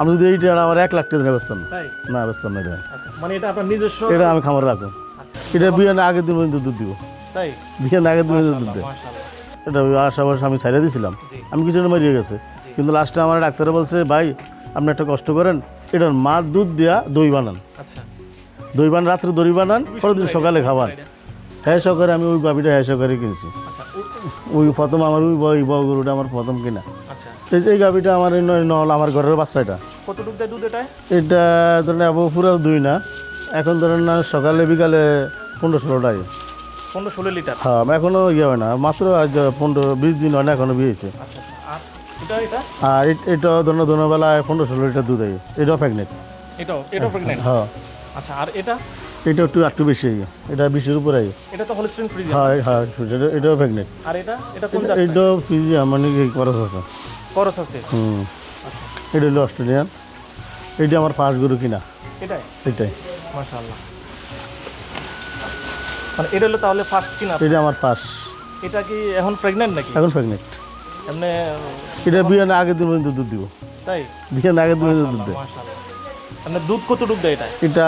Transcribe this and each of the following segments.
আমি যদি এইটা আমার এক লাখ টাকা ব্যবস্থা না না ব্যবস্থা না এটা। আচ্ছা মানে এটা আপনার নিজস্ব এটা আমি খামার রাখব। আচ্ছা। এটা বিয়ে না আগের দিন পর্যন্ত দুধ দিব। তাই? বিয়ে আগের দিন পর্যন্ত দুধ দেয়। এটা আশাবাস আমি ছাড়িয়ে দিয়েছিলাম আমি কিছু মারিয়ে গেছে। কিন্তু লাস্টে আমার ডাক্তারে বলছে ভাই আপনি একটা কষ্ট করেন। এটার মা দুধ দিয়া দই বানান। আচ্ছা। দই বানান রাত্রে দই বানান পরের দিন সকালে খাবার হ্যাঁ সকালে আমি ওই বাবিটা হ্যাঁ সকালে কিনছি। ওই প্রথম আমার ওই গরুটা আমার প্রথম কিনা। এই- গাবিটা আমার নল আমার ঘরের বাচ্চাটা কতটুকু দেয় দুধ এটায় এটা ধরেন আবু পুরো দুই না এখন ধরেন না সকালে বিকালে পনেরো ষোলোটাই পনেরো ষোলো লিটার? হ্যাঁ এখনও ইয়ে হয় না মাত্র আজ পনেরো বিশ দিন হয় না এখনও বিয়েছে। আচ্ছা আচ্ছা। আর এটা এটা? ধরেন দোনোবেলায় পনেরো ষোলো লিটার দুধ হয় এটাও প্রেগনেন্ট এটাও এটাও প্রেগনেন্ট হ্যাঁ। আচ্ছা আর এটা? এটা একটু একটু বেশি হয়। এটা বিশের উপরে হয়। এটা তো হোলস্টিন ফ্রিজ হ্যাঁ হ্যাঁ এটাও প্রেগনেন্ট আর এটা? এটা কোন ফিজি মানে কি খরচ আছে। করস আছে। হুম। এটা হলো অস্ট্রেলিয়ান। এটা আমার পাঁচ গরু কিনা। এটাই? এটাই। মাশাআল্লাহ। মানে এটা হলো তাহলে ফার্স্ট কিনা এটা আমার পাঁচ এটা কি এখন প্রেগনেন্ট নাকি? এখন প্রেগনেন্ট এমনি এটা বিয়ে না আগের দিন পর্যন্ত দুধ দিব। তাই? বিয়ে না আগের দিন পর্যন্ত দুধ দেয়। এমনি দুধ কতটুকু দেয় এটা? এটা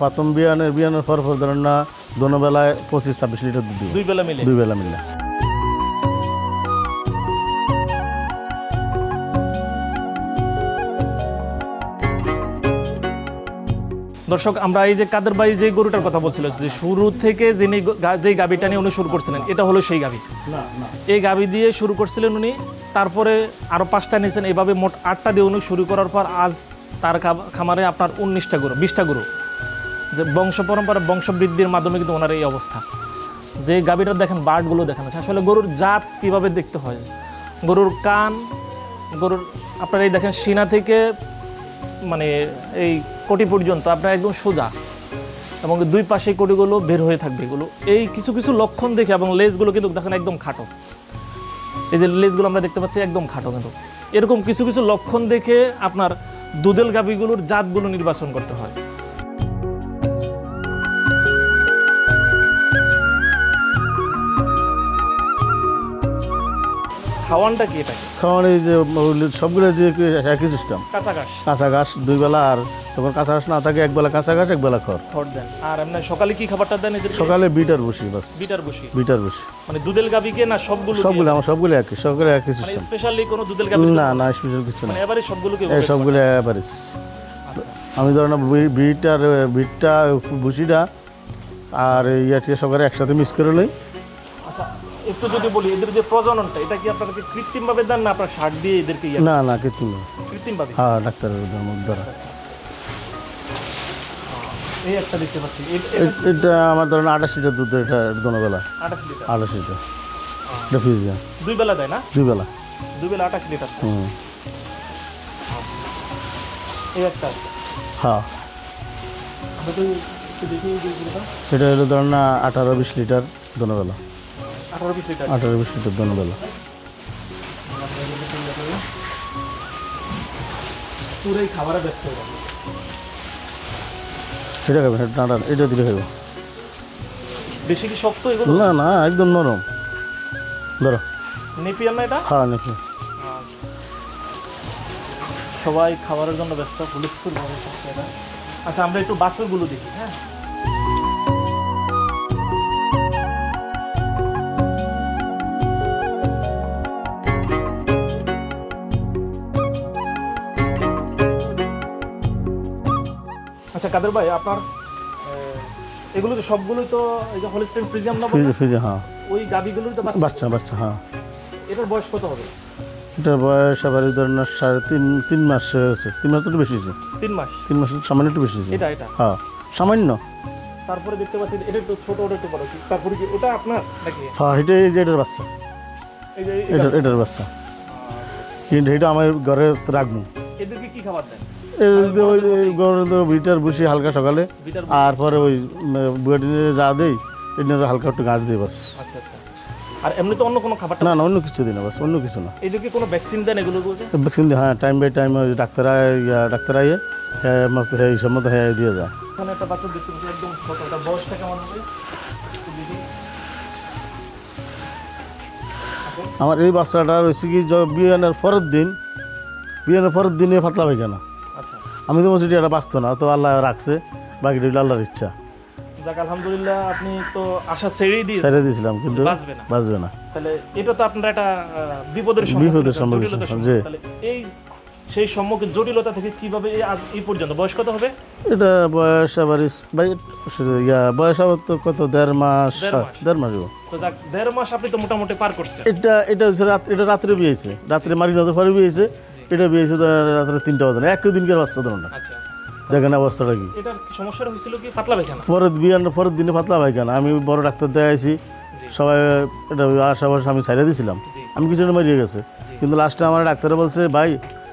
প্রথম বিয়ানের বিয়ানের পর পর ধরেন না দোনোবেলায় পঁচিশ ছাব্বিশ লিটার দুধ দিব। দুই বেলা মিলে? দুই বেলা মিলে। দর্শক আমরা এই যে কাদের ভাই যে গরুটার কথা বলছিল যে শুরু থেকে যিনি গা- যেই গাবিটা নিয়ে উনি শুরু করছিলেন এটা হলো সেই গাবি এই গাবি দিয়ে শুরু করছিলেন উনি তারপরে আরও পাঁচটা নিয়েছেন এইভাবে মোট আটটা দিয়ে উনি শুরু করার পর আজ তার খামারে আপনার উনিশটা গরু বিশটা গরু। যে বংশ পরম্পরা বংশবৃদ্ধির মাধ্যমে কিন্তু ওনার এই অবস্থা। যে গাবিটার দেখেন বার্ডগুলো দেখেন আছে। আসলে গরুর জাত কীভাবে দেখতে হয়? গরুর কান গরুর আপনার এই দেখেন সিনা থেকে মানে এই কোটি পর্যন্ত, আপনার একদম সোজা। এবং দুই পাশে কোটিগুলো বের হয়ে থাকবে এগুলো। এই কিছু কিছু লক্ষণ দেখে এবং লেজগুলো কিন্তু দেখেন একদম খাটো। এই যে লেজগুলো আমরা দেখতে পাচ্ছি একদম খাটো কিন্তু। এরকম কিছু কিছু লক্ষণ দেখে আপনার দুধেল গাভীগুলোর জাতগুলো নির্বাচন করতে হয়। খাওয়ানটা কি এটা খাওয়ান এই যে সবগুলো যে একই সিস্টেম কাঁচা ঘাস। কাঁচা ঘাস দুই বেলা আর তখন কাঁচা ঘাস না থাকে এক বেলা কাঁচা ঘাস এক বেলা খড়। খড় দেন। আর এমনি সকালে কি খাবারটা দেন সকালে বিটার বসি বাস। বিটার বসি। বিটার বসি। মানে দুধেল গাভীকে না সবগুলো সবগুলো আমার সবগুলো একই সবগুলো একই মানে সিস্টেম স্পেশালি কোনো দুধের গাভী না না স্পেশাল কিছু না। মানে এবারে সবগুলোকে এই সবগুলো অ্যাভারেজ আমি ধরেন বিটটার বিটটা ভুসিটা আর ইয়াটিয়া সকালে একসাথে মিক্স করে লই। আচ্ছা একটু যদি বলি এদের যে প্রজননটা এটা কি আপনাদেরকে কৃত্রিম ভাবে দেন না আপনার সার দিয়ে এদেরকে ইয়ে না না কৃত্রিম। ভাবে হ্যাঁ ডাক্তারের দ্বারা। এই একটা দেখতে পাচ্ছি। এটা আমার ধরেন আঠাশ লিটার দুধ এটা দোনোবেলা। আঠাশ লিটার। আঠাশ লিটার। এটা দুই বেলা দেয় না? দুই বেলা দুই বেলা আঠাশ লিটার। হুম। এই একটা হ্যাঁ। এটা হলো ধরেন আঠারো বিশ লিটার দোনোবেলা। আঠারো বিশ লিটার। আঠারো বিশ লিটার দোনোবেলা। পুরোই খাবারে ব্যস্ত খাবে সেটা এটা দিলে খাবে বেশি কি শক্ত এগুলো? না না একদম নরম। ধরো। নেপিয়ার না এটা? হ্যাঁ নাকি সবাই খাবারের জন্য ব্যস্ত হুলস্থুল ভাবে আচ্ছা আমরা একটু বাছুরগুলো দেখি হ্যাঁ? আচ্ছা কাদের ভাই? আপনার এগুলো তো সবগুলোই তো এই যে হলিস্টেন ফ্রিজিয়াম না? ফ্রিজে ফ্রিজে হ্যাঁ। ওই গাবিগুলোই তো বাচ্চা? বাচ্চা হ্যাঁ। এটার বয়স কত হবে? এটার বয়স আবার এই ধরেন সাড়ে তিন তিন মাস হয়েছে তিন মাস তো একটু বেশি হয়েছে। তিন মাস? তিন মাস সামান্য একটু বেশি হয়েছে। এটা এটা? হ্যাঁ সামান্য। তারপরে দেখতে পাচ্ছি এটা একটু ছোট ওটা একটু বড়। কি- তারপরে কি ওটা আপনার নাকি? হ্যাঁ এটা এই যে এটার বাচ্চা। এই যে এটা- এটার এটার বাচ্চা। কিন্তু এটা আমার ঘরে রাখব। এদেরকে কি খাবার দেন? এই যে তো বিটার বসি হালকা সকালে আর পরে ওই বুয়াটিনে যা দেই এটা হালকা একটু গাছ দিই বাস। আচ্ছা আচ্ছা। আর এমনি তো অন্য কোনো খাবার না না অন্য কিছু দিই না বাস অন্য কিছু না। এদেরকে কোনো ভ্যাকসিন দেন এগুলো ভ্যাকসিন দিই হ্যাঁ টাইম বাই টাইম ওই ডাক্তার আয় আইয়ে হ্যাঁ মস্ত হ্যাঁ এই সম্মত হ্যাঁ দিয়ে যায়। এখানে একটা বাচ্চা দেখতে একদম ছোট বয়সটা কেমন হবে? আমার এই বাচ্চাটা রয়েছে কি য- বিয়ানের পরের দিন বিয়ানের পরের দিনে পাতলা পায়খানা। আমি তো বলছি এটা বাঁচতো না তো আল্লাহ রাখছে বাকিটা হলো আল্লাহর ইচ্ছা। যাক আলহামদুলিল্লাহ আপনি তো আশা ছেড়েই দিয়েছেন। ছেড়ে দিয়েছিলাম কিন্তু বাঁচবে না। বাঁচবে না। তাহলে এটা তো আপনার একটা বিপদের বিপদের সম্মুখীন। জি। এই সেই সম্মুখীন জটিলতা থেকে কীভাবে এই পর্যন্ত? বয়স কত হবে? এটা বয়স আবার ভাই ইয়া বয়স আবার তো কত দেড় মাস দেড় মাস। দেড় মাস তো যাক দেড় মাস আপনি তো মোটামুটি পার করছেন। এটা এটা হচ্ছে এটা রাত্রে বিয়েছে রাত্রে মারি নজর পরে বিয়েছে এটা বিয়েছে রাত্রে তিনটা বাজে না একই দিনকার বাচ্চা ধরুন না। আচ্ছা। দেখেন অবস্থাটা কি। সমস্যাটা হয়েছিল কি? পাতলা পায়খানা? পরের বিয়ানোর পরের দিনে পাতলা পায়খানা। আমি বড় ডাক্তার দেখাইছি সবাই এটা আশাবাস আমি ছাইড়ে দিয়েছিলাম আমি কিছু না মারিয়ে গেছে। কিন্তু লাস্টে আমার ডাক্তারে বলছে ভাই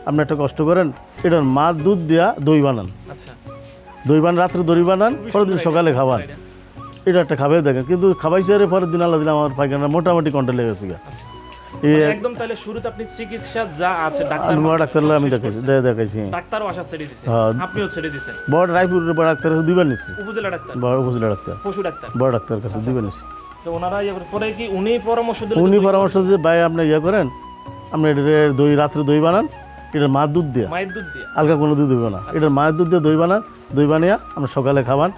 আপনি একটা কষ্ট করেন এটার মা দুধ দেয়া দই বানান। দই বানান রাত্রে দই বানান পরের দিন সকালে খাওয়ান। এটা একটা খাবে দেখেন। কিন্তু খাবাইছে আরে পরের দিন আল্লাহ দিন আমার পায়খানা মোটামুটি কন্ট্রোল লেগেছে গা একদম তাহলে শুরুতে আপনি চিকিৎসা যা আছে ডাক্তার বড় ডাক্তার আমি দেখাইছি দে- দেখাইছি। ডাক্তারও আশা ছেড়ে দিয়েছেন হ্যাঁ। আপনিও ছেড়ে দিয়েছেন বড় রায়পুর বড় ডাক্তার কাছে দুইবার নিচ্ছি উপজেলা ডাক্তার। বড় উপজেলা ডাক্তার। পশু ডাক্তার। বড় ডাক্তার কাছে দুইবার নিচ্ছি তো ওনারা পরে কি উনি পরামর্শ দিলেন উনি পরামর্শ যে ভাই আপনি ইয়ে করেন আপনি দই রাত্রে দই বানান এটা মা দুধ দেয়া। মায়ের দুধ দিয়ে। কোনো দুধ দেবে না। এটার মায়ের দুধ দিয়ে দই বানান দই বানিয়ে আমরা সকালে খাবান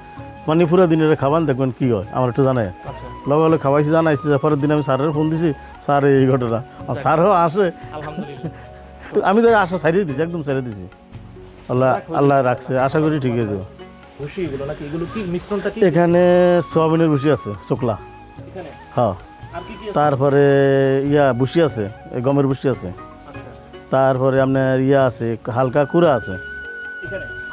মানে পুরো দিনের খাবান দেখবেন কি হয়? আমার একটু জানাই আচ্ছা। লগে লগে খাওয়াইছি জানাইছি পরের দিন আমি স্যারের ফোন দিছি স্যার এই ঘটনা। আর স্যারও আসে। তো আমি তো আশা সাইডে দিছি একদম সাইডে দিছি। আল্লাহ আল্লাহ রাখছে আশা করি ঠিক আছে এখানে সোয়াবিনের বুসি আছে শুকলা। হ্যাঁ? তারপরে ইয়া বুসি আছে গমের বুসি আছে। আচ্ছা। তারপরে আপনার ইয়া আছে হালকা কুড়া আছে।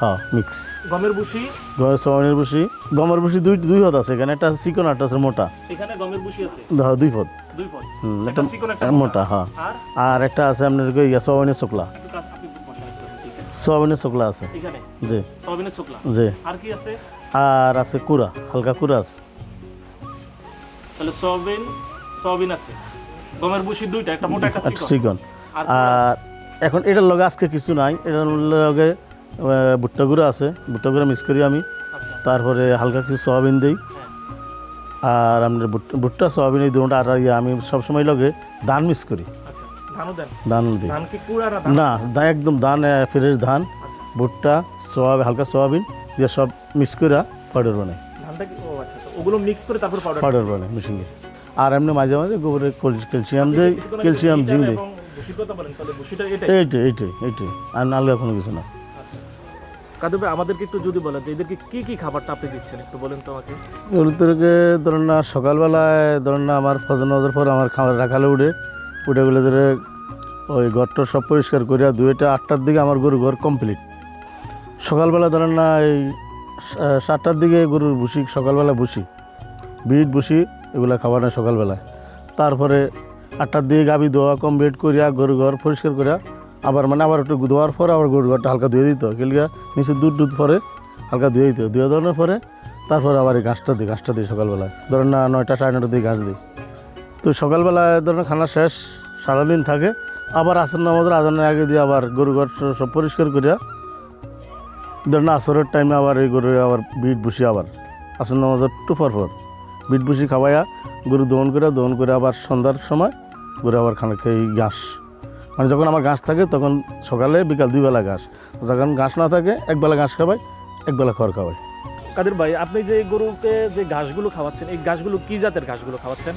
হ্যাঁ মিক্স গমের ভুসি? গমের সোয়াবিনের বুসি গমের বুসি দুই দুই হাত আছে এখানে একটা চিকন একটা আছে মোটা। এখানে গমের ভুসি আছে? ধরো দুই ফত দুই পদ হুম, একটা একটা চিকন একটা মোটা। হ্যাঁ। আর? একটা আছে আপনার ইয়া সোয়াবিনের শুকলা আছে। সোয়াবিনের শুকলা আছে। এখানে? জি। সয়াবিনের শুকলা জি। আর কি আছে? আর আছে কুড়া হালকা কুড়া আছে। তাহলে সয়াবিন সয়াবিন আছে। গমের ভুসি দুইটা একটা মোটা একটা চিকন। আর এখন এটার লগে আজকে কিছু নাই এটার লগে ভুট্টা গুঁড়ো আছে। ভুট্টা গুঁড়ো মিক্স করি আমি। আচ্ছা তারপরে হালকা কিছু সোয়াবিন দিই। আর আপনার ভুট্টা সোয়াবিন এই দুটো আর ইয়ে আমি সবসময় লগে ধান মিক্স করি। আচ্ছা ধান দিই। না ধান? একদম ধান ফ্রেশ ধান। আচ্ছা। ভুট্টা সোয়াবিন হালকা সোয়াবিন দিয়ে সব মিক্স করে পাউডার বানাই। ধানটা কি ও আচ্ছা আচ্ছা। ওগুলো মিক্স করে তারপর পাউডার পাউডার বানাই মেশিনে আর এমনি মাঝে মাঝে গোবরে ক্যালসিয়াম দিই ক্যালসিয়াম জিঙ্ক দিই। এইটাই এইটাই এইটাই। আর নাহলে কোনো কিছু না। আচ্ছা কাদু ভাই আমাদেরকে একটু যদি বলেন যে এদেরকে কি কি খাবারটা আপনি দিচ্ছেন, একটু বলেন তো আমাকে। গরুদেরকে ধরুন না, সকালবেলায় ধরুন না আমার ফজন নজর পর আমার খাবার রাখালে উঠে উঠে গেলে ধরে ওই ঘরটা সব পরিষ্কার করে দুইটা আটটার দিকে আমার গরু ঘর কমপ্লিট সকালবেলা ধরেন না এই সাতটার দিকে গরুর ভুসি, সকালবেলা ভুসি, বিট ভুসি, এগুলো খাবার না সকালবেলায়। তারপরে আটটার দিকে গাবি ধোয়া কমপ্লিট করিয়া গরু ঘর পরিষ্কার করিয়া আবার মানে আবার একটু ধোয়ার পরে আবার গরু ঘরটা হালকা ধুয়ে দিত কেলিয়া নিচে দুধ দুধ পরে হালকা ধুয়ে দিত ধুয়ে দেওয়ার পরে তারপরে আবার এই ঘাসটা দিই ঘাসটা দিই সকালবেলায়। ধরেন না নয়টা সাড়ে নটার দিকে ঘাস দিই। তো সকালবেলায় ধরেন খানা শেষ, সারাদিন থাকে, আবার আসন নামাজের আজানের আগে দিয়ে আবার গরু ঘর সব পরিষ্কার করিয়া ধরেন আসরের টাইমে আবার এই গরু আবার বিট বসি আবার। নামাজের টু পর পর বিট বসি খাওয়াইয়া গরু দহন করে দহন করে আবার সন্ধ্যার সময় গরু আবার খানা খেয়ে ঘাস মানে যখন আমার ঘাস থাকে, তখন সকালে, বিকাল দুই বেলা ঘাস। যখন ঘাস না থাকে একবেলা ঘাস খাওয়াই একবেলা খড় খাওয়াই। কাদের ভাই, আপনি যে গরুকে যে ঘাসগুলো খাওয়াচ্ছেন, এই ঘাসগুলো কি জাতের ঘাসগুলো খাওয়াচ্ছেন?